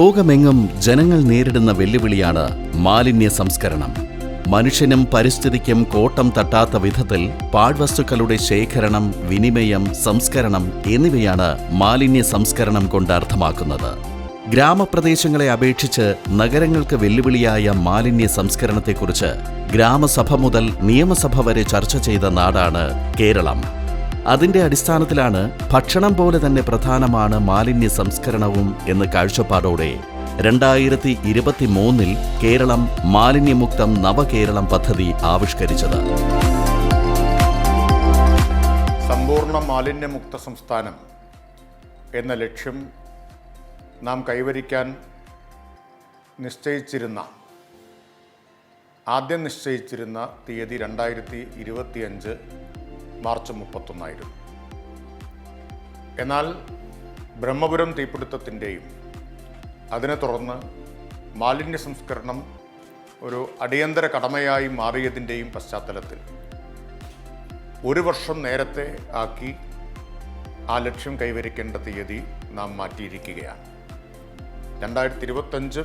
ലോകമെങ്ങും ജനങ്ങൾ നേരിടുന്ന വെല്ലുവിളിയാണ് മാലിന്യ സംസ്കരണം. മനുഷ്യനും പരിസ്ഥിതിക്കും കോട്ടം തട്ടാത്ത വിധത്തിൽ പാഴ്വസ്തുക്കളുടെ ശേഖരണം വിനിമയം സംസ്കരണം എന്നിവയാണ് മാലിന്യ സംസ്കരണം കൊണ്ട് അർത്ഥമാക്കുന്നത്. ഗ്രാമപ്രദേശങ്ങളെ അപേക്ഷിച്ച് നഗരങ്ങൾക്ക് വെല്ലുവിളിയായ മാലിന്യ സംസ്കരണത്തെക്കുറിച്ച് ഗ്രാമസഭ മുതൽ നിയമസഭ വരെ ചർച്ച ചെയ്ത നാടാണ് കേരളം. അതിന്റെ അടിസ്ഥാനത്തിലാണ് ഭക്ഷണം പോലെ തന്നെ പ്രധാനമാണ് മാലിന്യ സംസ്കരണവും എന്ന കാഴ്ചപ്പാടോടെ രണ്ടായിരത്തി ഇരുപത്തി മൂന്നിൽ കേരളം മാലിന്യമുക്തം നവകേരളം പദ്ധതി ആവിഷ്കരിച്ചത്. സമ്പൂർണ മാലിന്യമുക്ത സംസ്ഥാനം എന്ന ലക്ഷ്യം നാം കൈവരിക്കാൻ നിശ്ചയിച്ചിരുന്ന ആദ്യം നിശ്ചയിച്ചിരുന്ന തീയതി രണ്ടായിരത്തി ഇരുപത്തിയഞ്ച് മാർച്ച് മുപ്പത്തൊന്നായിരുന്നു. എന്നാൽ ബ്രഹ്മപുരം തീപിടുത്തത്തിന്റെയും അതിനെ തുടർന്ന് മാലിന്യ സംസ്കരണം ഒരു അടിയന്തര കടമയായി മാറിയതിന്റെയും പശ്ചാത്തലത്തിൽ ഒരു വർഷം നേരത്തെ ആക്കി ആ ലക്ഷ്യം കൈവരിക്കേണ്ട തീയതി നാം മാറ്റിയിരിക്കുകയാണ്. രണ്ടായിരത്തി ഇരുപത്തഞ്ച്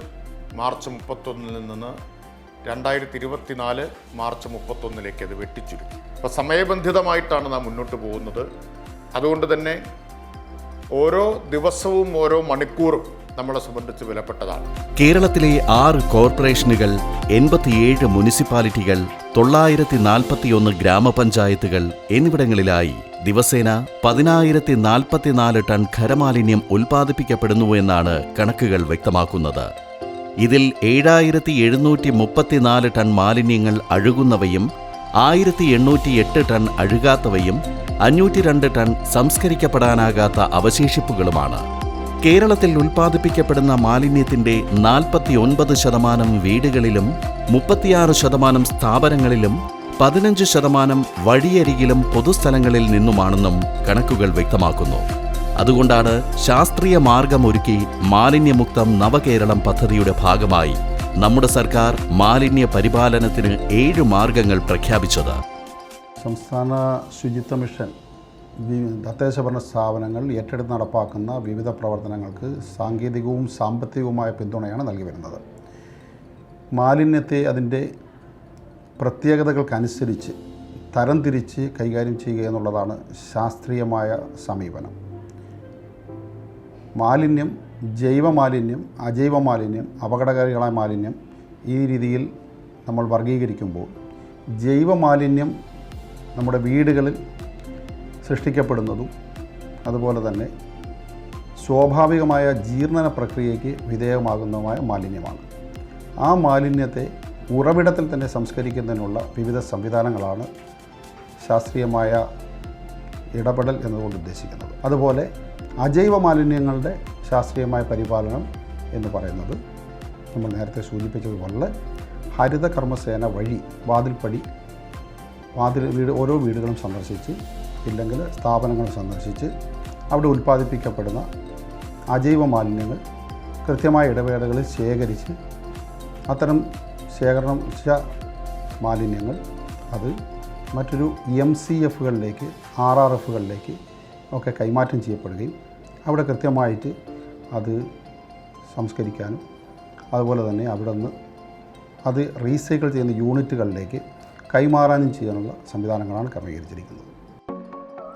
മാർച്ച് മുപ്പത്തൊന്നിൽ നിന്ന് രണ്ടായിരത്തി ഇരുപത്തിനാല് മാർച്ച് മുപ്പത്തൊന്നിലേക്ക് അത് വെട്ടിച്ചുരുക്കി. അപ്പോൾ സമയബന്ധിതമായിട്ടാണ് നാം മുന്നോട്ട് പോകുന്നത്. അതുകൊണ്ട് തന്നെ ഓരോ ദിവസവും ഓരോ മണിക്കൂറും നമ്മളെ സംബന്ധിച്ച് വിലപ്പെട്ടതാണ്. കേരളത്തിലെ ആറ് കോർപ്പറേഷനുകൾ എൺപത്തിയേഴ് മുനിസിപ്പാലിറ്റികൾ തൊള്ളായിരത്തി നാൽപ്പത്തിയൊന്ന് ഗ്രാമപഞ്ചായത്തുകൾ എന്നിവിടങ്ങളിലായി ദിവസേന പതിനായിരത്തി നാൽപ്പത്തിനാല് ടൺ ഖരമാലിന്യം ഉൽപ്പാദിപ്പിക്കപ്പെടുന്നു എന്നാണ് കണക്കുകൾ വ്യക്തമാക്കുന്നത്. ഇതിൽ ഏഴായിരത്തി എഴുന്നൂറ്റി മുപ്പത്തിനാല് ടൺ മാലിന്യങ്ങൾ അഴുകുന്നവയും ആയിരത്തി എണ്ണൂറ്റി എട്ട് ടൺ അഴുകാത്തവയും അഞ്ഞൂറ്റി രണ്ട് ടൺ സംസ്കരിക്കപ്പെടാനാകാത്ത അവശേഷിപ്പുകളുമാണ്. കേരളത്തിൽ ഉൽപ്പാദിപ്പിക്കപ്പെടുന്ന മാലിന്യത്തിന്റെ നാൽപ്പത്തിയൊൻപത് ശതമാനം വീടുകളിലും മുപ്പത്തിയാറ് ശതമാനം സ്ഥാപനങ്ങളിലും പതിനഞ്ച് ശതമാനം വഴിയരികിലും പൊതുസ്ഥലങ്ങളിൽ നിന്നുമാണെന്നും കണക്കുകൾ വ്യക്തമാക്കുന്നു. അതുകൊണ്ടാണ് ശാസ്ത്രീയ മാർഗമൊരുക്കി മാലിന്യമുക്തം നവകേരളം പദ്ധതിയുടെ ഭാഗമായി നമ്മുടെ സർക്കാർ മാലിന്യ പരിപാലനത്തിന് ഏഴ് മാർഗങ്ങൾ പ്രഖ്യാപിച്ചത്. സംസ്ഥാന ശുചിത്വ മിഷൻ തദ്ദേശ ഭരണ സ്ഥാപനങ്ങൾ ഏറ്റെടുത്ത് നടപ്പാക്കുന്ന വിവിധ പ്രവർത്തനങ്ങൾക്ക് സാങ്കേതികവും സാമ്പത്തികവുമായ പിന്തുണയാണ് നൽകി വരുന്നത്. മാലിന്യത്തെ അതിന്റെ പ്രത്യേകതകൾക്കനുസരിച്ച് തരംതിരിച്ച് കൈകാര്യം ചെയ്യുക എന്നുള്ളതാണ് ശാസ്ത്രീയമായ സമീപനം. മാലിന്യം ജൈവ മാലിന്യം അജൈവ മാലിന്യം അപകടകാരികളായ മാലിന്യം ഈ രീതിയിൽ നമ്മൾ വർഗീകരിക്കുമ്പോൾ ജൈവ മാലിന്യം നമ്മുടെ വീടുകളിൽ സൃഷ്ടിക്കപ്പെടുന്നതും അതുപോലെ തന്നെ സ്വാഭാവികമായ ജീർണന പ്രക്രിയയ്ക്ക് വിധേയമാകുന്നതുമായ മാലിന്യമാണ്. ആ മാലിന്യത്തെ ഉറവിടത്തിൽ തന്നെ സംസ്കരിക്കുന്നതിനുള്ള വിവിധ സംവിധാനങ്ങളാണ് ശാസ്ത്രീയമായ ഇടപെടൽ എന്നതുകൊണ്ട് ഉദ്ദേശിക്കുന്നത്. അതുപോലെ അജൈവ മാലിന്യങ്ങളുടെ ശാസ്ത്രീയമായ പരിപാലനം എന്ന് പറയുന്നത് നമ്മൾ നേരത്തെ സൂചിപ്പിച്ചതുപോലെ ഹരിത കർമ്മസേന വഴി വാതിൽപ്പടി വാതിൽ വീട് ഓരോ വീടുകളും സന്ദർശിച്ച് ഇല്ലെങ്കിൽ സ്ഥാപനങ്ങൾ സന്ദർശിച്ച് അവിടെ ഉൽപ്പാദിപ്പിക്കപ്പെടുന്ന അജൈവ മാലിന്യങ്ങൾ കൃത്യമായ ഇടവേളകളിൽ ശേഖരിച്ച് അത്തരം ശേഖരണം മാലിന്യങ്ങൾ അത് മറ്റൊരു എം സി എഫുകളിലേക്ക് ആർ ആർ എഫുകളിലേക്ക് ഒക്കെ കൈമാറ്റം ചെയ്യപ്പെടുകയും അവിടെ കൃത്യമായിട്ട് അത് സംസ്കരിക്കാനും അതുപോലെ തന്നെ അവിടെ നിന്ന് അത് റീസൈക്കിൾ ചെയ്യുന്ന യൂണിറ്റുകളിലേക്ക് കൈമാറാനും ചെയ്യാനുള്ള സംവിധാനങ്ങളാണ് ക്രമീകരിച്ചിരിക്കുന്നത്.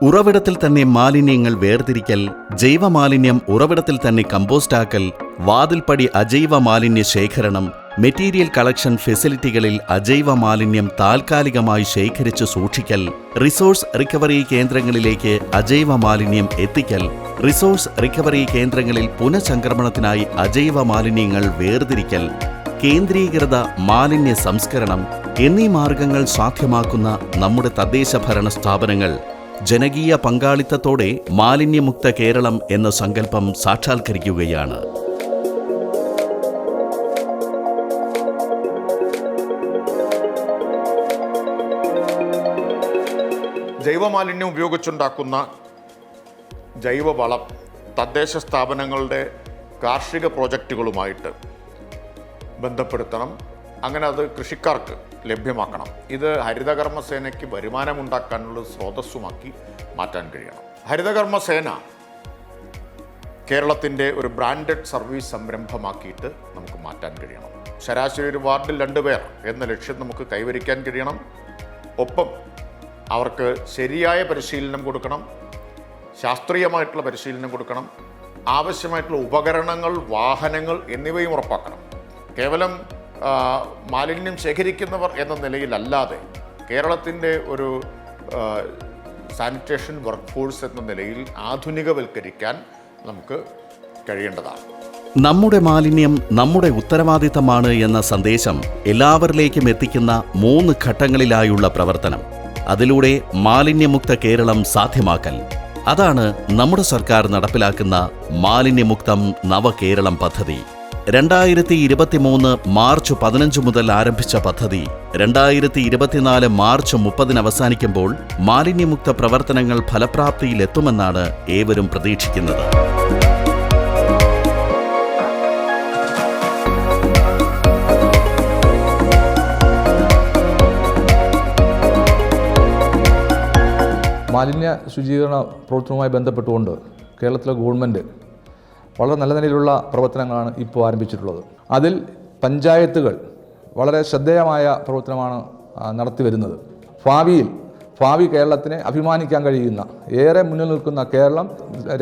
ഉറവിടത്തിൽ തന്നെ മാലിന്യങ്ങൾ വേർതിരിക്കൽ ജൈവമാലിന്യം ഉറവിടത്തിൽ തന്നെ കമ്പോസ്റ്റാക്കൽ വാതിൽപ്പടി അജൈവ മാലിന്യ ശേഖരണം മെറ്റീരിയൽ കളക്ഷൻ ഫെസിലിറ്റികളിൽ അജൈവ മാലിന്യം താൽക്കാലികമായി ശേഖരിച്ചു സൂക്ഷിക്കൽ റിസോഴ്സ് റിക്കവറി കേന്ദ്രങ്ങളിലേക്ക് അജൈവ മാലിന്യം എത്തിക്കൽ റിസോഴ്സ് റിക്കവറി കേന്ദ്രങ്ങളിൽ പുനഃസംക്രമണത്തിനായി അജൈവ മാലിന്യങ്ങൾ വേർതിരിക്കൽ കേന്ദ്രീകൃത മാലിന്യ സംസ്കരണം എന്നീ മാർഗങ്ങൾ സാധ്യമാക്കുന്ന നമ്മുടെ തദ്ദേശ ഭരണ സ്ഥാപനങ്ങൾ. ജനകീയ പങ്കാളിത്തത്തോടെ മാലിന്യമുക്ത കേരളം എന്ന സങ്കല്പം സാക്ഷാത്കരിക്കുകയാണ്. ജൈവമാലിന്യം ഉപയോഗിച്ചുണ്ടാക്കുന്ന ജൈവവളം തദ്ദേശ സ്ഥാപനങ്ങളുടെ കാർഷിക പ്രോജക്റ്റുകളുമായിട്ട് ബന്ധപ്പെടുത്തണം. അങ്ങനെ അത് കൃഷിക്കാർക്ക് ലഭ്യമാക്കണം. ഇത് ഹരിതകർമ്മസേനയ്ക്ക് വരുമാനമുണ്ടാക്കാനുള്ള സ്രോതസ്സുമാക്കി മാറ്റാൻ കഴിയണം. ഹരിതകർമ്മസേന കേരളത്തിന്റെ ഒരു ബ്രാൻഡഡ് സർവീസ് സംരംഭമാക്കിയിട്ട് നമുക്ക് മാറ്റാൻ കഴിയണം. ശരാശരി ഒരു വാർഡിൽ രണ്ട് പേർ എന്ന ലക്ഷ്യം നമുക്ക് കൈവരിക്കാൻ കഴിയണം. ഒപ്പം അവർക്ക് ശരിയായ പരിശീലനം കൊടുക്കണം ശാസ്ത്രീയമായിട്ടുള്ള പരിശീലനം കൊടുക്കണം ആവശ്യമായിട്ടുള്ള ഉപകരണങ്ങൾ വാഹനങ്ങൾ എന്നിവയും ഉറപ്പാക്കണം. കേവലം മാലിന്യം ശേഖരിക്കുന്നവർ എന്ന നിലയിലല്ലാതെ കേരളത്തിന്റെ ഒരു സാനിറ്റേഷൻ വർക്ക് ഫോഴ്സ് എന്ന നിലയിൽ ആധുനികവൽക്കരിക്കാൻ നമുക്ക് കഴിയേണ്ടതാണ്. നമ്മുടെ മാലിന്യം നമ്മുടെ ഉത്തരവാദിത്തമാണ് എന്ന സന്ദേശം എല്ലാവരിലേക്കും എത്തിക്കുന്ന മൂന്ന് ഘട്ടങ്ങളിലായുള്ള പ്രവർത്തനം. അതിലൂടെ മാലിന്യമുക്ത കേരളം സാധ്യമാക്കൽ. അതാണ് നമ്മുടെ സർക്കാർ നടപ്പിലാക്കുന്ന മാലിന്യമുക്തം നവകേരളം പദ്ധതി. രണ്ടായിരത്തി ഇരുപത്തിമൂന്ന് മാർച്ച് പതിനഞ്ച് മുതൽ ആരംഭിച്ച പദ്ധതി രണ്ടായിരത്തി ഇരുപത്തിനാല് മാർച്ച് മുപ്പതിന് അവസാനിക്കുമ്പോൾ മാലിന്യമുക്ത പ്രവർത്തനങ്ങൾ ഫലപ്രാപ്തിയിലെത്തുമെന്നാണ് ഏവരും പ്രതീക്ഷിക്കുന്നത്. മാലിന്യ ശുചീകരണ പ്രവർത്തനവുമായി ബന്ധപ്പെട്ടുകൊണ്ട് കേരളത്തിലെ ഗവൺമെന്റ് വളരെ നല്ല നിലയിലുള്ള പ്രവർത്തനങ്ങളാണ് ഇപ്പോൾ ആരംഭിച്ചിട്ടുള്ളത്. അതിൽ പഞ്ചായത്തുകൾ വളരെ ശ്രദ്ധേയമായ പ്രവർത്തനമാണ് നടത്തി വരുന്നത്. ഭാവിയിൽ ഭാവി കേരളത്തിനെ അഭിമാനിക്കാൻ കഴിയുന്ന ഏറെ മുന്നിൽ നിൽക്കുന്ന കേരളം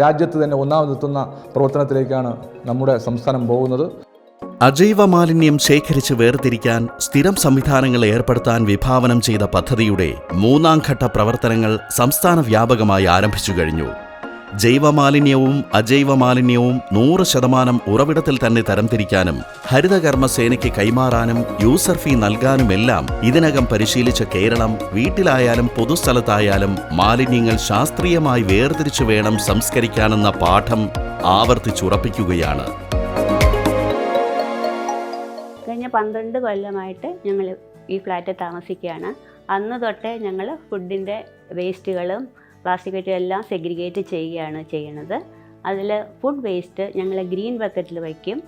രാജ്യത്ത് തന്നെ ഒന്നാമതെത്തുന്ന പ്രവർത്തനത്തിലേക്കാണ് നമ്മുടെ സംസ്ഥാനം പോകുന്നത്. അജൈവ മാലിന്യം ശേഖരിച്ച് വേർതിരിക്കാൻ സ്ഥിരം സംവിധാനങ്ങൾ ഏർപ്പെടുത്താൻ വിഭാവനം ചെയ്ത പദ്ധതിയുടെ മൂന്നാം ഘട്ട പ്രവർത്തനങ്ങൾ സംസ്ഥാന വ്യാപകമായി ആരംഭിച്ചു കഴിഞ്ഞു. ജൈവമാലിന്യവും അജൈവ മാലിന്യവും നൂറ് ശതമാനം ഉറവിടത്തിൽ തന്നെ തരംതിരിക്കാനും ഹരിതകർമ്മ സേനയ്ക്ക് കൈമാറാനും യൂസർ ഫീ നൽകാനുമെല്ലാം ഇതിനകം പരിശീലിച്ച കേരളം വീട്ടിലായാലും പൊതുസ്ഥലത്തായാലും മാലിന്യങ്ങൾ ശാസ്ത്രീയമായി വേർതിരിച്ചു വേണം സംസ്കരിക്കാനെന്ന പാഠം ആവർത്തിച്ചുറപ്പിക്കുകയാണ്. കഴിഞ്ഞ പന്ത്രണ്ട് കൊല്ലമായിട്ട് ഞങ്ങൾ ഈ ഫ്ലാറ്റിൽ താമസിക്കുകയാണ്. അന്ന് തൊട്ടേ ഞങ്ങൾ ഫുഡിന്റെ വേസ്റ്റുകളും പ്ലാസ്റ്റിക് വേസ്റ്റും എല്ലാം സെഗ്രിഗേറ്റ് ചെയ്യുകയാണ് ചെയ്യുന്നത് അതിൽ ഫുഡ് വേസ്റ്റ് ഞങ്ങൾ ഗ്രീൻ ബക്കറ്റിൽ വയ്ക്കും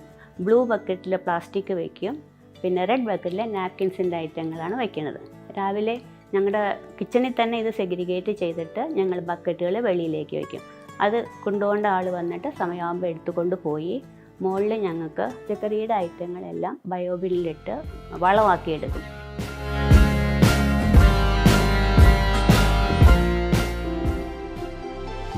ബ്ലൂ ബക്കറ്റിൽ പ്ലാസ്റ്റിക് വയ്ക്കും പിന്നെ റെഡ് ബക്കറ്റിലെ നാപ്കിൻസിന്റെ ഐറ്റങ്ങളാണ് വയ്ക്കുന്നത് രാവിലെ ഞങ്ങളുടെ കിച്ചണിൽ തന്നെ ഇത് സെഗ്രിഗേറ്റ് ചെയ്തിട്ട് ഞങ്ങൾ ബക്കറ്റുകൾ വെളിയിലേക്ക് വയ്ക്കും അത് കൊണ്ടുപോകേണ്ട ആൾ വന്നിട്ട് സമയമാകുമ്പോൾ എടുത്തുകൊണ്ട് പോയി. മുകളിൽ ഞങ്ങൾക്ക് പച്ചക്കറിയുടെ ഐറ്റങ്ങളെല്ലാം ബയോബില്ലിട്ട് വളമാക്കിയെടുക്കും.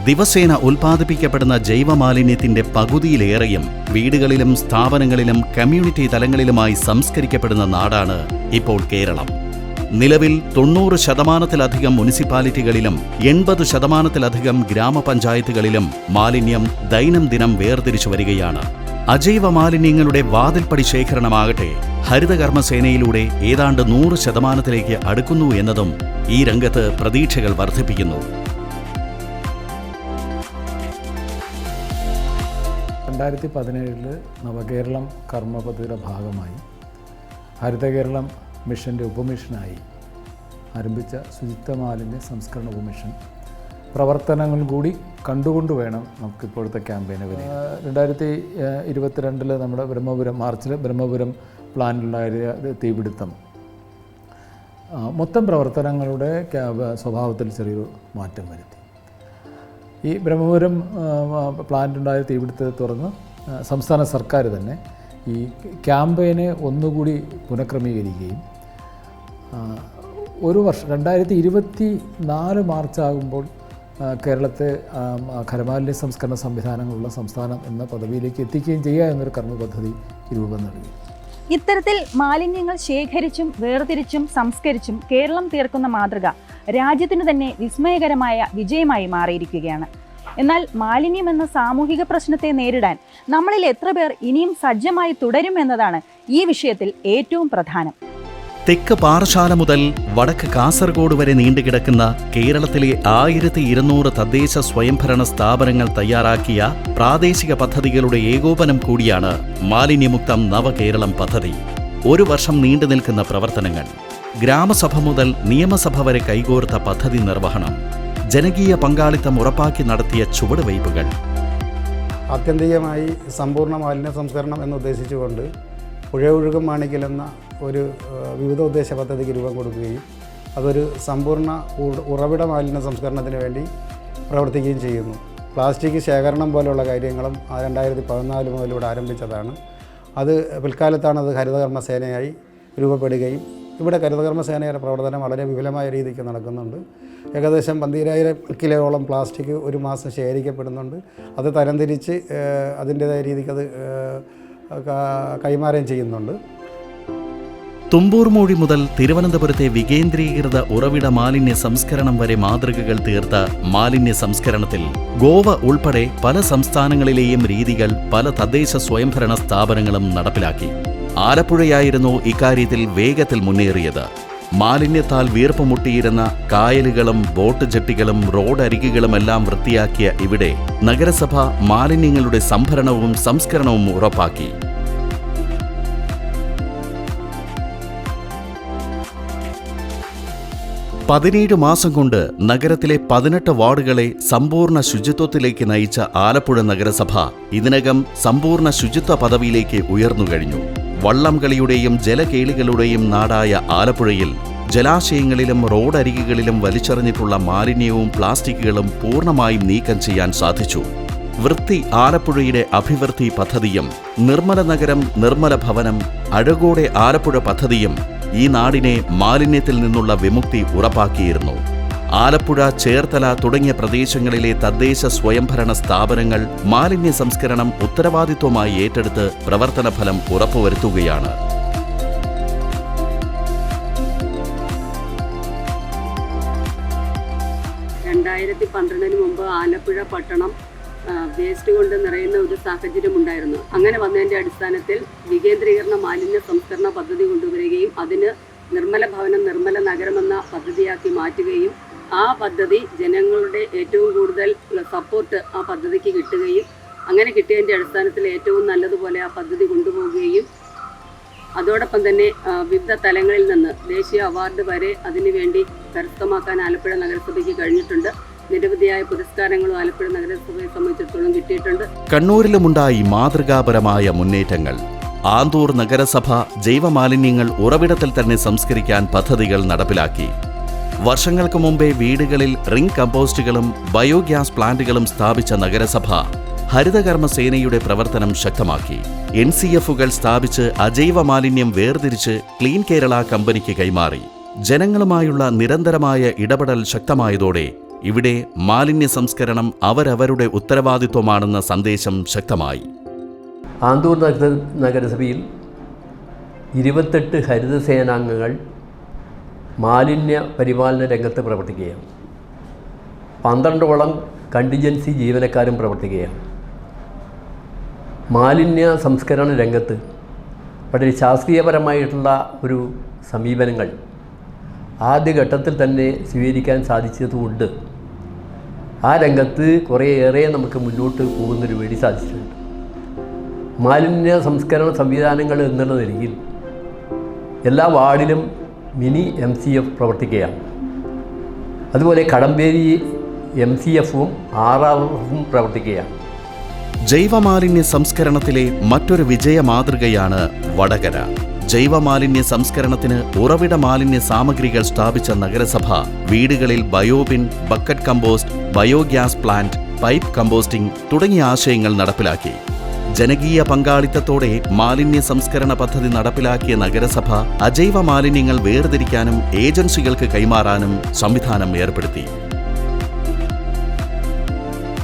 ദിവസേന ഉൽപ്പാദിപ്പിക്കപ്പെടുന്ന ജൈവമാലിന്യത്തിന്റെ പകുതിയിലേറെയും വീടുകളിലും സ്ഥാപനങ്ങളിലും കമ്മ്യൂണിറ്റി തലങ്ങളിലുമായി സംസ്കരിക്കപ്പെടുന്ന നാടാണ് ഇപ്പോൾ കേരളം. നിലവിൽ തൊണ്ണൂറ് ശതമാനത്തിലധികം മുനിസിപ്പാലിറ്റികളിലും എൺപത് ശതമാനത്തിലധികം ഗ്രാമപഞ്ചായത്തുകളിലും മാലിന്യം ദൈനംദിനം വേർതിരിച്ചു വരികയാണ്. അജൈവ മാലിന്യങ്ങളുടെ വാതിൽപ്പടി ശേഖരണമാകട്ടെ. ഹരിതകർമ്മസേനയിലൂടെ ഏതാണ്ട് നൂറ് ശതമാനത്തിലേക്ക് അടുക്കുന്നു എന്നതും ഈ രംഗത്ത് പ്രതീക്ഷകൾ വർദ്ധിപ്പിക്കുന്നു. രണ്ടായിരത്തി പതിനേഴിൽ നവകേരളം കർമ്മ പദ്ധതിയുടെ ഭാഗമായി ഹരിത കേരളം മിഷന്റെ ഉപമിഷനായി ആരംഭിച്ച ശുചിത്വ മാലിന്യ സംസ്കരണ ഉപമിഷൻ പ്രവർത്തനങ്ങൾ കൂടി കണ്ടുകൊണ്ട് വേണം നമുക്കിപ്പോഴത്തെ ക്യാമ്പയിന് ക്യാമ്പയിനുകൾ രണ്ടായിരത്തി ഇരുപത്തിരണ്ടിൽ നമ്മുടെ ബ്രഹ്മപുരം മാർച്ചിൽ ബ്രഹ്മപുരം പ്ലാനിലുണ്ടായ തീപിടുത്തം. മൊത്തം പ്രവർത്തനങ്ങളുടെ സ്വഭാവത്തിൽ ചെറിയൊരു മാറ്റം വരുത്തി. ഈ ബ്രഹ്മപുരം പ്ലാന്റ് ഉണ്ടായ തീപിടുത്തത്തെ തുടർന്ന് സംസ്ഥാന സർക്കാർ തന്നെ ഈ ക്യാമ്പയിനെ ഒന്നുകൂടി പുനഃക്രമീകരിക്കുകയും ഒരു വർഷം രണ്ടായിരത്തി ഇരുപത്തി നാല് മാർച്ച് ആകുമ്പോൾ കേരളത്തെ ഖരമാലിന്യ സംസ്കരണ സംവിധാനങ്ങളുള്ള സംസ്ഥാനം എന്ന പദവിയിലേക്ക് എത്തിക്കുകയും ചെയ്യുക എന്നൊരു കർമ്മ പദ്ധതി രൂപം നൽകി. ഇത്തരത്തിൽ മാലിന്യങ്ങൾ ശേഖരിച്ചും വേർതിരിച്ചും സംസ്കരിച്ചും കേരളം തീർക്കുന്ന മാതൃക രാജ്യത്തിന് തന്നെ വിസ്മയകരമായ വിജയമായി മാറിയിരിക്കുകയാണ്. എന്നാൽ മാലിന്യം എന്ന സാമൂഹിക പ്രശ്നത്തെ നേരിടാൻ നമ്മളിൽ എത്ര പേർ ഇനിയും സജ്ജമായി തുടരും എന്നതാണ് ഈ വിഷയത്തിൽ ഏറ്റവും പ്രധാനം. തെക്ക് പാറശാല മുതൽ വടക്ക് കാസർഗോഡ് വരെ നീണ്ടുകിടക്കുന്ന കേരളത്തിലെ ആയിരത്തി ഇരുന്നൂറ് തദ്ദേശ സ്വയംഭരണ സ്ഥാപനങ്ങൾ തയ്യാറാക്കിയ പ്രാദേശിക പദ്ധതികളുടെ ഏകോപനം കൂടിയാണ് മാലിന്യമുക്തം നവകേരളം പദ്ധതി. ഒരു വർഷം നീണ്ടു നിൽക്കുന്ന പ്രവർത്തനങ്ങൾ. ഗ്രാമസഭ മുതൽ നിയമസഭ വരെ കൈകോർത്ത പദ്ധതി നിർവഹണം. ജനകീയ പങ്കാളിത്തം ഉറപ്പാക്കി നടത്തിയ ചുവടുവയ്പുകൾ. ആത്യന്തികമായി സമ്പൂർണ മാലിന്യ സംസ്കരണം എന്നുദ്ദേശിച്ചുകൊണ്ട് പുഴയൊഴുകും മാണിക്കൽ എന്ന ഒരു വിവിധ ഉദ്ദേശ പദ്ധതിക്ക് രൂപം കൊടുക്കുകയും അതൊരു സമ്പൂർണ ഉറവിട മാലിന്യ സംസ്കരണത്തിന് വേണ്ടി പ്രവർത്തിക്കുകയും ചെയ്യുന്നു. പ്ലാസ്റ്റിക് ശേഖരണം പോലെയുള്ള കാര്യങ്ങളും രണ്ടായിരത്തി പതിനാല് മുതൽ ഇവിടെ ആരംഭിച്ചതാണ്. അത് പിൽക്കാലത്താണ് അത് ഹരിതകർമ്മസേനയായി രൂപപ്പെടുകയും ഇവിടെ ഹരിതകർമ്മസേനയുടെ പ്രവർത്തനം വളരെ വിപുലമായ രീതിക്ക് നടക്കുന്നുണ്ട്. ഏകദേശം പന്തിരായിരം കിലോയോളം പ്ലാസ്റ്റിക് ഒരു മാസം ശേഖരിക്കപ്പെടുന്നുണ്ട്. അത് തരംതിരിച്ച് അതിന്റേതായ രീതിക്ക് അത് കൈമാറുകയും ചെയ്യുന്നുണ്ട്. തുമ്പൂർ മൂഴി മുതൽ തിരുവനന്തപുരത്തെ വികേന്ദ്രീകൃത ഉറവിട മാലിന്യ സംസ്കരണം വരെ മാതൃകകൾ തീർത്ത മാലിന്യ സംസ്കരണത്തിൽ ഗോവ ഉൾപ്പെടെ പല സംസ്ഥാനങ്ങളിലെയും രീതികൾ പല തദ്ദേശ സ്വയംഭരണ സ്ഥാപനങ്ങളും നടപ്പിലാക്കി. ആലപ്പുഴയായിരുന്നു ഇക്കാര്യത്തിൽ വേഗത്തിൽ മുന്നേറിയത്. മാലിന്യത്താൽ വീർപ്പുമുട്ടിയിരുന്ന കായലുകളും ബോട്ട് ജെട്ടികളും റോഡരികുകളുമെല്ലാം വൃത്തിയാക്കിയ ഇവിടെ നഗരസഭ മാലിന്യങ്ങളുടെ സംഭരണവും സംസ്കരണവും ഉറപ്പാക്കി. പതിനേഴ് മാസം കൊണ്ട് നഗരത്തിലെ പതിനെട്ട് വാർഡുകളെ സമ്പൂർണ ശുചിത്വത്തിലേക്ക് നയിച്ച ആലപ്പുഴ നഗരസഭ ഇതിനകം സമ്പൂർണ ശുചിത്വ പദവിയിലേക്ക് ഉയർന്നു കഴിഞ്ഞു. വള്ളംകളിയുടെയും ജലകേളികളുടെയും നാടായ ആലപ്പുഴയിൽ ജലാശയങ്ങളിലും റോഡരികുകളിലും വലിച്ചെറിഞ്ഞിട്ടുള്ള മാലിന്യവും പ്ലാസ്റ്റിക്കുകളും പൂർണമായും നീക്കം ചെയ്യാൻ സാധിച്ചു. വൃത്തി ആലപ്പുഴയുടെ അഭിവൃദ്ധി പദ്ധതിയും നിർമ്മല നഗരം നിർമ്മല ഭവനം അഴകോടെ ആലപ്പുഴ പദ്ധതിയും ഈ നാടിനെ മാലിന്യത്തിൽ നിന്നുള്ള വിമുക്തി ഉറപ്പാക്കിയിരുന്നു. ആലപ്പുഴ ചേർത്തല തുടങ്ങിയ പ്രദേശങ്ങളിലെ തദ്ദേശ സ്വയംഭരണ സ്ഥാപനങ്ങൾ മാലിന്യ സംസ്കരണം ഉത്തരവാദിത്വമായി ഏറ്റെടുത്ത് പ്രവർത്തന ഫലം ഉറപ്പുവരുത്തുകയാണ്. രണ്ടായിരത്തി പന്ത്രണ്ടിന് മുമ്പ് ആലപ്പുഴ പട്ടണം വേസ്റ്റ് കൊണ്ട് നിറയുന്ന ഒരു സാഹചര്യം ഉണ്ടായിരുന്നു. അങ്ങനെ വന്നതിന്റെ അടിസ്ഥാനത്തിൽ വികേന്ദ്രീകരണ മാലിന്യ സംസ്കരണ പദ്ധതി കൊണ്ടുവരികയും അതിന് നിർമ്മല ഭവനം നിർമ്മല നഗരമെന്ന പദ്ധതിയാക്കി മാറ്റുകയും ആ പദ്ധതി ജനങ്ങളുടെ ഏറ്റവും കൂടുതൽ സപ്പോർട്ട് ആ പദ്ധതിക്ക് കിട്ടുകയും അങ്ങനെ കിട്ടിയതിന്റെ അടിസ്ഥാനത്തിൽ ഏറ്റവും നല്ലതുപോലെ ആ പദ്ധതി കൊണ്ടുപോവുകയും അതോടൊപ്പം തന്നെ വിവിധ തലങ്ങളിൽ നിന്ന് ദേശീയ അവാർഡ് വരെ അതിനുവേണ്ടി കരസ്ഥമാക്കാൻ ആലപ്പുഴ നഗരസഭയ്ക്ക് കഴിഞ്ഞിട്ടുണ്ട്. നിരവധിയായ പുരസ്കാരങ്ങളും ആലപ്പുഴ നഗരസഭയെ സംബന്ധിച്ചിടത്തോളം കിട്ടിയിട്ടുണ്ട്. കണ്ണൂരിലുമുണ്ടായി മാതൃകാപരമായ മുന്നേറ്റങ്ങൾ. ആന്തൂർ നഗരസഭ ജൈവമാലിന്യങ്ങൾ ഉറവിടത്തിൽ തന്നെ സംസ്കരിക്കാൻ പദ്ധതികൾ നടപ്പിലാക്കി. വർഷങ്ങൾക്ക് മുമ്പേ വീടുകളിൽ റിംഗ് കമ്പോസ്റ്റുകളും ബയോഗ്യാസ് പ്ലാന്റുകളും സ്ഥാപിച്ച നഗരസഭ ഹരിതകർമ്മ സേനയുടെ പ്രവർത്തനം ശക്തമാക്കി. എൻ സി എഫുകൾ സ്ഥാപിച്ച് അജൈവ മാലിന്യം വേർതിരിച്ച് ക്ലീൻ കേരള കമ്പനിക്ക് കൈമാറി. ജനങ്ങളുമായുള്ള നിരന്തരമായ ഇടപെടൽ ശക്തമായതോടെ ഇവിടെ മാലിന്യ സംസ്കരണം അവരവരുടെ ഉത്തരവാദിത്വമാണെന്ന സന്ദേശം ശക്തമായി. ആന്തൂർ നഗരസഭയിൽ ഇരുപത്തെട്ട് ഹരിതസേനാംഗങ്ങൾ മാലിന്യ പരിപാലന രംഗത്ത് പ്രവർത്തിക്കുകയാണ്. പന്ത്രണ്ടോളം കണ്ടിജൻസി ജീവനക്കാരും പ്രവർത്തിക്കുകയാണ്. മാലിന്യ സംസ്കരണ രംഗത്ത് വളരെ ശാസ്ത്രീയപരമായിട്ടുള്ള ഒരു സമീപനങ്ങൾ ആദ്യഘട്ടത്തിൽ തന്നെ സ്വീകരിക്കാൻ സാധിച്ചതുകൊണ്ട് ആ രംഗത്ത് കുറേയേറെ നമുക്ക് മുന്നോട്ട് പോകുന്നൊരു വേണ്ടി സാധിച്ചിട്ടുണ്ട്. മാലിന്യ സംസ്കരണ സംവിധാനങ്ങൾ എന്നുള്ള നിലയിൽ എല്ലാ വാർഡിലും മിനി എം സി എഫ് പ്രവർത്തിക്കുകയാണ്. അതുപോലെ കടമ്പേരി എം സി എഫും ആർ ആർ എഫും പ്രവർത്തിക്കുകയാണ്. ജൈവമാലിന്യ സംസ്കരണത്തിലെ മറ്റൊരു വിജയ മാതൃകയാണ് വടകര. ജൈവമാലിന്യ സംസ്കരണത്തിന് ഉറവിട മാലിന്യ സാമഗ്രികൾ സ്ഥാപിച്ച നഗരസഭ. വീടുകളിൽ bio bin bucket compost biogas plant pipe composting തുടങ്ങിയ ആശയങ്ങൾ നടപ്പിലാക്കി. ജനകീയ പങ്കാളിത്തത്തോടെ മാലിന്യ സംസ്കരണ പദ്ധതി നടപ്പിലാക്കിയ നഗരസഭ അജൈവ മാലിന്യങ്ങൾ വേർതിരിക്കാനും ഏജൻസികൾക്ക് കൈമാറാനും സംവിധാനം ഏർപ്പെടുത്തി.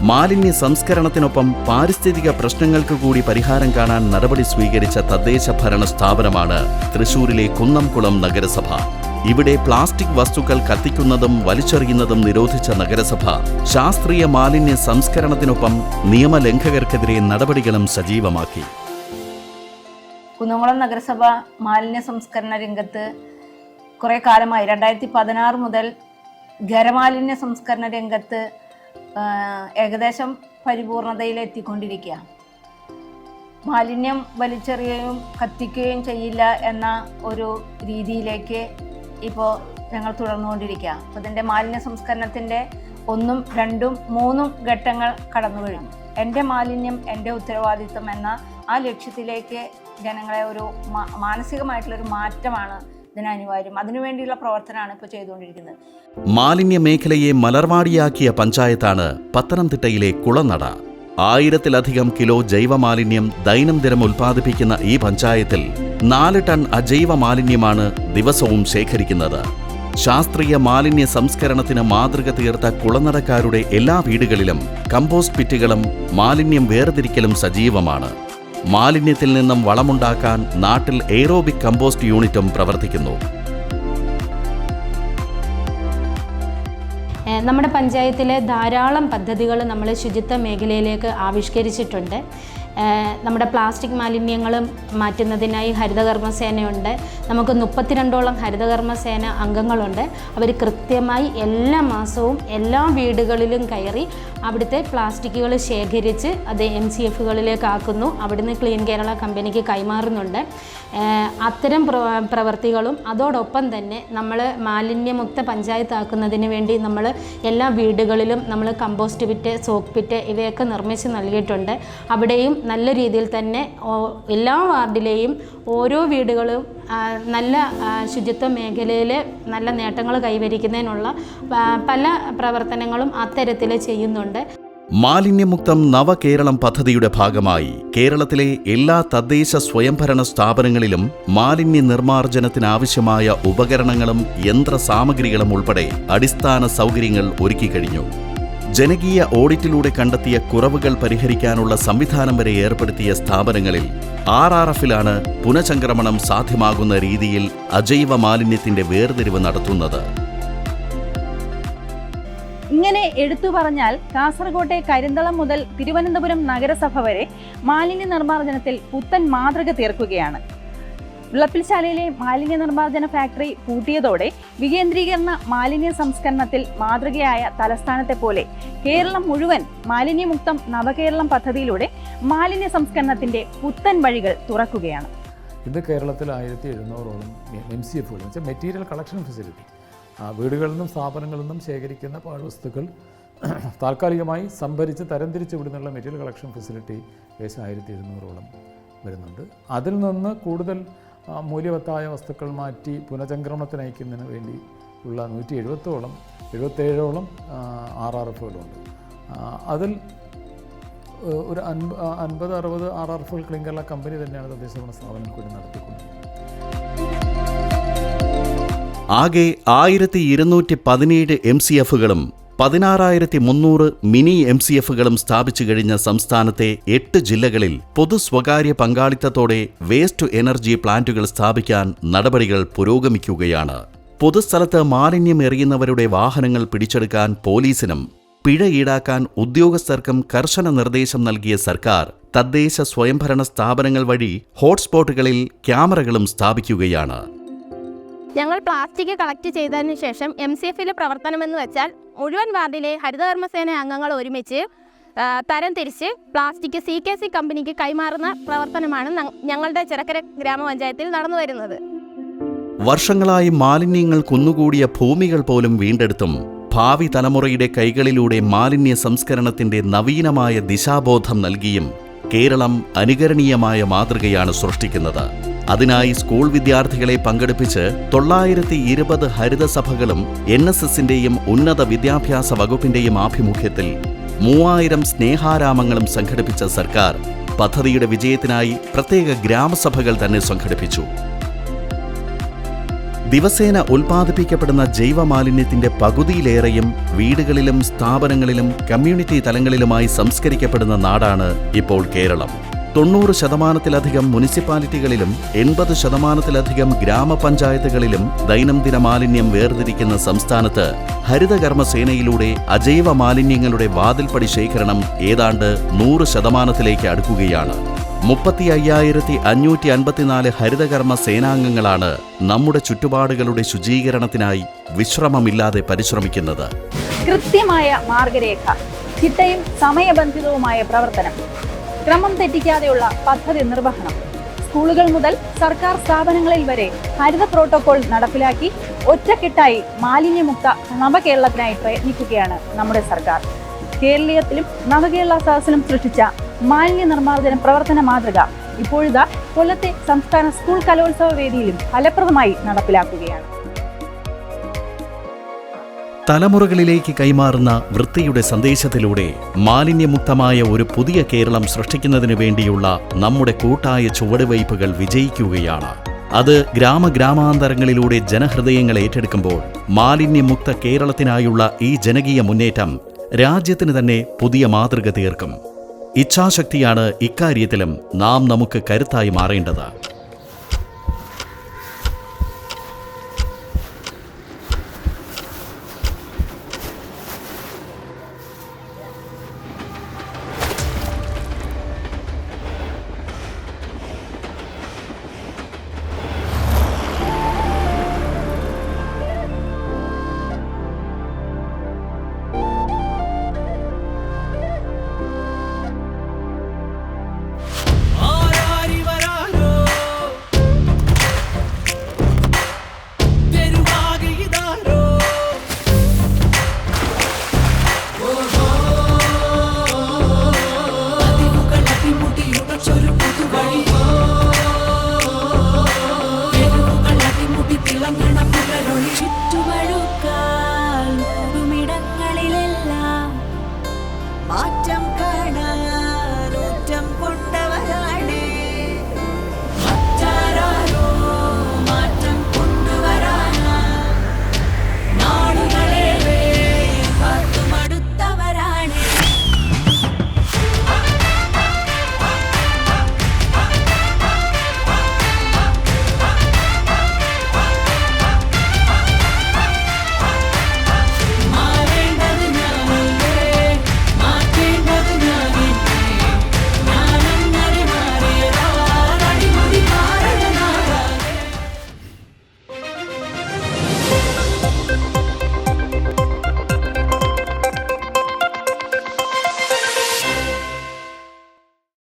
മാലിന്യ സംസ്കരണത്തിനൊപ്പം പാരിസ്ഥിതിക പ്രശ്നങ്ങൾക്ക് കൂടി പരിഹാരം കാണാൻ നടപടി സ്വീകരിച്ച തദ്ദേശ ഭരണ സ്ഥാപനമാണ് തൃശൂരിലെ കുന്നംകുളം നഗരസഭ. ഇവിടെ പ്ലാസ്റ്റിക് വസ്തുക്കൾ കത്തിക്കുന്നതും വലിച്ചെറിയുന്നതും നിരോധിച്ച നഗരസഭ. ശാസ്ത്രീയ മാലിന്യ സംസ്കരണത്തിനൊപ്പം നിയമലംഘകർക്കെതിരെ നടപടികളും സജീവമാക്കി. കുന്നംകുളം നഗരസഭ മാലിന്യ സംസ്കരണ രംഗത്ത് കുറേ കാലമായി രണ്ടായിരത്തി പതിനാറ് മുതൽ ഖരമാലിന്യ സംസ്കരണ രംഗത്ത് ഏകദേശം പരിപൂർണതയിൽ എത്തിക്കൊണ്ടിരിക്കുക. മാലിന്യം വലിച്ചെറിയുകയും കത്തിക്കുകയും ചെയ്യില്ല എന്ന ഒരു രീതിയിലേക്ക് ഇപ്പോൾ ഞങ്ങൾ തുടർന്നുകൊണ്ടിരിക്കുക. അപ്പോൾ ഇതിന്റെ മാലിന്യ സംസ്കരണത്തിന്റെ ഒന്നും രണ്ടും മൂന്നും ഘട്ടങ്ങൾ കടന്നു കഴിഞ്ഞു എന്റെ മാലിന്യം എന്റെ ഉത്തരവാദിത്വം എന്ന ആ ലക്ഷ്യത്തിലേക്ക് ജനങ്ങളെ ഒരു മാനസികമായിട്ടുള്ളൊരു മാറ്റമാണ് ഇതിന് അനിവാര്യം അതിനുവേണ്ടിയുള്ള പ്രവർത്തനമാണ് ഇപ്പോൾ ചെയ്തുകൊണ്ടിരിക്കുന്നത്. മാലിന്യ മേഖലയെ മലർവാടിയാക്കിയ പഞ്ചായത്താണ് പത്തനംതിട്ടയിലെ കുളനട. ആയിരത്തിലധികം കിലോ ജൈവമാലിന്യം ദൈനംദിനം ഉൽപ്പാദിപ്പിക്കുന്ന ഈ പഞ്ചായത്തിൽ നാല് ടൺ അജൈവ മാലിന്യമാണ് ദിവസവും ശേഖരിക്കുന്നത്. ശാസ്ത്രീയ മാലിന്യ സംസ്കരണത്തിന് മാതൃക തീർത്ത കുളനടക്കാരുടെ എല്ലാ വീടുകളിലും കമ്പോസ്റ്റ് പിറ്റുകളും മാലിന്യം വേർതിരിക്കലും സജീവമാണ്. മാലിന്യത്തിൽ നിന്നും വളമുണ്ടാക്കാൻ നാട്ടിൽ എയ്റോബിക് കമ്പോസ്റ്റ് യൂണിറ്റും പ്രവർത്തിക്കുന്നു. നമ്മുടെ പഞ്ചായത്തിലെ ധാരാളം പദ്ധതികൾ നമ്മൾ ശുചിത്വ മേഖലയിലേക്ക് ആവിഷ്കരിച്ചിട്ടുണ്ട്. നമ്മുടെ പ്ലാസ്റ്റിക് മാലിന്യങ്ങളും മാറ്റുന്നതിനായി ഹരിതകർമ്മസേനയുണ്ട്. നമുക്ക് മുപ്പത്തിരണ്ടോളം ഹരിതകർമ്മസേന അംഗങ്ങളുണ്ട്. അവർ കൃത്യമായി എല്ലാ മാസവും എല്ലാ വീടുകളിലും കയറി അവിടുത്തെ പ്ലാസ്റ്റിക്കുകൾ ശേഖരിച്ച് അത് എം സി എഫുകളിലേക്ക് ആക്കുന്നു അവിടുന്ന് ക്ലീൻ കേരള കമ്പനിക്ക് കൈമാറുന്നുണ്ട്. അത്തരം പ്രവ- പ്രവർത്തികളും അതോടൊപ്പം തന്നെ നമ്മൾ മാലിന്യമുക്ത പഞ്ചായത്താക്കുന്നതിന് വേണ്ടി നമ്മൾ എല്ലാ വീടുകളിലും നമ്മൾ കമ്പോസ്റ്റ് പിറ്റ് സോക്ക് പിറ്റ് ഇവയൊക്കെ നിർമ്മിച്ച് നൽകിയിട്ടുണ്ട്. അവിടെയും നല്ല രീതിയിൽ തന്നെ എല്ലാ വാർഡിലെയും ഓരോ വീടുകളും നല്ല ശുചിത്വ മേഖലയിൽ നല്ല നേട്ടങ്ങൾ കൈവരിക്കുന്നതിനുള്ള പല പ്രവർത്തനങ്ങളും അത്തരത്തിൽ ചെയ്യുന്നുണ്ട്. മാലിന്യമുക്തം നവകേരളം പദ്ധതിയുടെ ഭാഗമായി കേരളത്തിലെ എല്ലാ തദ്ദേശ സ്വയംഭരണ സ്ഥാപനങ്ങളിലും മാലിന്യ നിർമ്മാർജനത്തിനാവശ്യമായ ഉപകരണങ്ങളും യന്ത്ര സാമഗ്രികളും ഉൾപ്പെടെ അടിസ്ഥാന സൗകര്യങ്ങൾ ഒരുക്കിക്കഴിഞ്ഞു. ജനകീയ ഓഡിറ്റിലൂടെ കണ്ടെത്തിയ കുറവുകൾ പരിഹരിക്കാനുള്ള സംവിധാനം വരെ ഏർപ്പെടുത്തിയ സ്ഥാപനങ്ങളിൽ ആർ ആർ എഫിലാണ് പുനഃചംക്രമണം സാധ്യമാകുന്ന രീതിയിൽ അജൈവ മാലിന്യത്തിന്റെ വേർതിരിവ് നടത്തുന്നത്. ഇങ്ങനെ എടുത്തു പറഞ്ഞാൽ കാസർകോട്ടെ കരിന്തളം മുതൽ തിരുവനന്തപുരം നഗരസഭ വരെ മാലിന്യ നിർമ്മാർജനത്തിൽ പുത്തൻ മാതൃക തീർക്കുകയാണ്. വിളപ്പിൽശാലയിലെ മാലിന്യ നിർമ്മാർജന ഫാക്ടറി പൂട്ടിയതോടെ വികേന്ദ്രീകരണ മാലിന്യ സംസ്കരണത്തിൽ മാതൃകയായ തലസ്ഥാനത്തെ പോലെ കേരളം മുഴുവൻ മാലിന്യമുക്തം നവകേരളം പദ്ധതിയിലൂടെ മാലിന്യ സംസ്കരണത്തിന്റെ പുത്തൻ വഴികൾ തുറക്കുകയാണ്. ഇത് കേരളത്തിൽ ആയിരത്തി എഴുന്നൂറോളം എം സി എഫുകൾ വെച്ചാൽ മെറ്റീരിയൽ കളക്ഷൻ ഫെസിലിറ്റി. വീടുകളിൽ നിന്നും സ്ഥാപനങ്ങളിൽ നിന്നും ശേഖരിക്കുന്ന പാഴ്വസ്തുക്കൾ താൽക്കാലികമായി സംഭരിച്ച് തരംതിരിച്ച് വിടുന്നുള്ള മെറ്റീരിയൽ കളക്ഷൻ ഫെസിലിറ്റി ഏകദേശം ആയിരത്തി എഴുന്നൂറോളം വരുന്നുണ്ട്. അതിൽ നിന്ന് കൂടുതൽ മൂല്യവത്തായ വസ്തുക്കൾ മാറ്റി പുനഃചംക്രമണത്തിന് അയക്കുന്നതിന് വേണ്ടി ഉള്ള നൂറ്റി എഴുപത്തോളം എഴുപത്തേഴോളം ആർ ആർ എഫുകളുണ്ട്. അതിൽ ഒരു അൻപ അൻപത് അറുപത് ആർ ആർ എഫുകൾ ക്ലീൻ കമ്പനി തന്നെയാണ് തദ്ദേശഭരണ സ്ഥാപനം കൂടി നടത്തിക്കൊണ്ടിരിക്കുന്നത്. ആകെ ആയിരത്തി ഇരുന്നൂറ്റി പതിനേഴ് എം സി എഫുകളും പതിനാറായിരത്തി മുന്നൂറ് മിനി എം സി എഫുകളും സ്ഥാപിച്ചു കഴിഞ്ഞ സംസ്ഥാനത്തെ എട്ട് ജില്ലകളിൽ പൊതു സ്വകാര്യ പങ്കാളിത്തത്തോടെ വേസ്റ്റ് എനർജി പ്ലാന്റുകൾ സ്ഥാപിക്കാൻ നടപടികൾ പുരോഗമിക്കുകയാണ്. പൊതുസ്ഥലത്ത് മാലിന്യം എറിയുന്നവരുടെ വാഹനങ്ങൾ പിടിച്ചെടുക്കാൻ പോലീസിനും പിഴ ഈടാക്കാൻ ഉദ്യോഗസ്ഥർക്കും കർശന നിർദ്ദേശം നൽകിയ സർക്കാർ തദ്ദേശ സ്വയംഭരണ സ്ഥാപനങ്ങൾ വഴി ഹോട്ട്സ്പോട്ടുകളിൽ ക്യാമറകളും സ്ഥാപിക്കുകയാണ്. ഞങ്ങൾ പ്ലാസ്റ്റിക് കളക്ട് ചെയ്തതിന് ശേഷം എം സി എഫിലെ പ്രവർത്തനമെന്ന് വെച്ചാൽ മുഴുവൻ വാർഡിലെ ഹരിതകർമ്മസേന അംഗങ്ങൾ ഒരുമിച്ച് തരം തിരിച്ച് പ്ലാസ്റ്റിക് സി കെ സി കമ്പനിക്ക് കൈമാറുന്ന പ്രവർത്തനമാണ് ഞങ്ങളുടെ ചിറക്കര ഗ്രാമപഞ്ചായത്തിൽ നടന്നു വരുന്നത്. വർഷങ്ങളായി മാലിന്യങ്ങൾ കുന്നുകൂടിയ ഭൂമികൾ പോലും വീണ്ടെടുത്തും ഭാവി തലമുറയുടെ കൈകളിലൂടെ മാലിന്യ സംസ്കരണത്തിന്റെ നവീനമായ ദിശാബോധം നൽകിയും കേരളം അനുകരണീയമായ മാതൃകയാണ് സൃഷ്ടിക്കുന്നത്. അതിനായി സ്കൂൾ വിദ്യാർത്ഥികളെ പങ്കെടുപ്പിച്ച് തൊള്ളായിരത്തി ഇരുപത് ഹരിതസഭകളും എൻ എസ് എസിന്റെയും ഉന്നത വിദ്യാഭ്യാസ വകുപ്പിന്റെയും ആഭിമുഖ്യത്തിൽ മൂവായിരം സ്നേഹാരാമങ്ങളും സംഘടിപ്പിച്ച സർക്കാർ പദ്ധതിയുടെ വിജയത്തിനായി പ്രത്യേക ഗ്രാമസഭകൾ തന്നെ സംഘടിപ്പിച്ചു. ദിവസേന ഉൽപ്പാദിപ്പിക്കപ്പെടുന്ന ജൈവമാലിന്യത്തിന്റെ പകുതിയിലേറെയും വീടുകളിലും സ്ഥാപനങ്ങളിലും കമ്മ്യൂണിറ്റി തലങ്ങളിലുമായി സംസ്കരിക്കപ്പെടുന്ന നാടാണ് ഇപ്പോൾ കേരളം. തൊണ്ണൂറ് ശതമാനത്തിലധികം മുനിസിപ്പാലിറ്റികളിലും എൺപത് ശതമാനത്തിലധികം ഗ്രാമപഞ്ചായത്തുകളിലും ദൈനംദിന മാലിന്യം വേർതിരിക്കുന്ന സംസ്ഥാനത്ത് ഹരിതകർമ്മസേനയിലൂടെ അജൈവ മാലിന്യങ്ങളുടെ വാതിൽപ്പടി ശേഖരണം ഏതാണ്ട് നൂറ് ശതമാനത്തിലേക്ക് അടുക്കുകയാണ്. മുപ്പത്തി അയ്യായിരത്തി അഞ്ഞൂറ്റി അൻപത്തിനാല് ഹരിതകർമ്മ സേനാംഗങ്ങളാണ് നമ്മുടെ ചുറ്റുപാടുകളുടെ ശുചീകരണത്തിനായി വിശ്രമമില്ലാതെ പരിശ്രമിക്കുന്നത്. കൃത്യമായ മാർഗരേഖ ചിട്ടയും സമയബന്ധിതവുമായ പ്രവർത്തനം ക്രമം തെറ്റിക്കാതെയുള്ള പദ്ധതി നിർവഹണം. സ്കൂളുകൾ മുതൽ സർക്കാർ സ്ഥാപനങ്ങളിൽ വരെ ഹരിത പ്രോട്ടോകോൾ നടപ്പിലാക്കി ഒറ്റക്കെട്ടായി മാലിന്യമുക്ത നവകേരളത്തിനായി പ്രയത്നിക്കുകയാണ് നമ്മുടെ സർക്കാർ. കേരളീയത്തിലും നവകേരള സദസ്സിലും സൃഷ്ടിച്ച മാലിന്യ നിർമ്മാർജന പ്രവർത്തന മാതൃക ഇപ്പോഴിതാ കൊല്ലത്തെ സംസ്ഥാന സ്കൂൾ കലോത്സവ വേദിയിലും ഫലപ്രദമായി നടപ്പിലാക്കുകയാണ്. തലമുറകളിലേക്ക് കൈമാറുന്ന വൃത്തിയുടെ സന്ദേശത്തിലൂടെ മാലിന്യമുക്തമായ ഒരു പുതിയ കേരളം സൃഷ്ടിക്കുന്നതിനു വേണ്ടിയുള്ള നമ്മുടെ കൂട്ടായ ചുവടുവയ്പ്പുകൾ വിജയിക്കുകയാണ്. അത് ഗ്രാമഗ്രാമാന്തരങ്ങളിലൂടെ ജനഹൃദയങ്ങൾ ഏറ്റെടുക്കുമ്പോൾ മാലിന്യമുക്ത കേരളത്തിനായുള്ള ഈ ജനകീയ മുന്നേറ്റം രാജ്യത്തിന് തന്നെ പുതിയ മാതൃക തീർക്കും. ഇച്ഛാശക്തിയാണ് ഇക്കാര്യത്തിലും നാം നമുക്ക് കരുത്തായി മാറേണ്ടത്.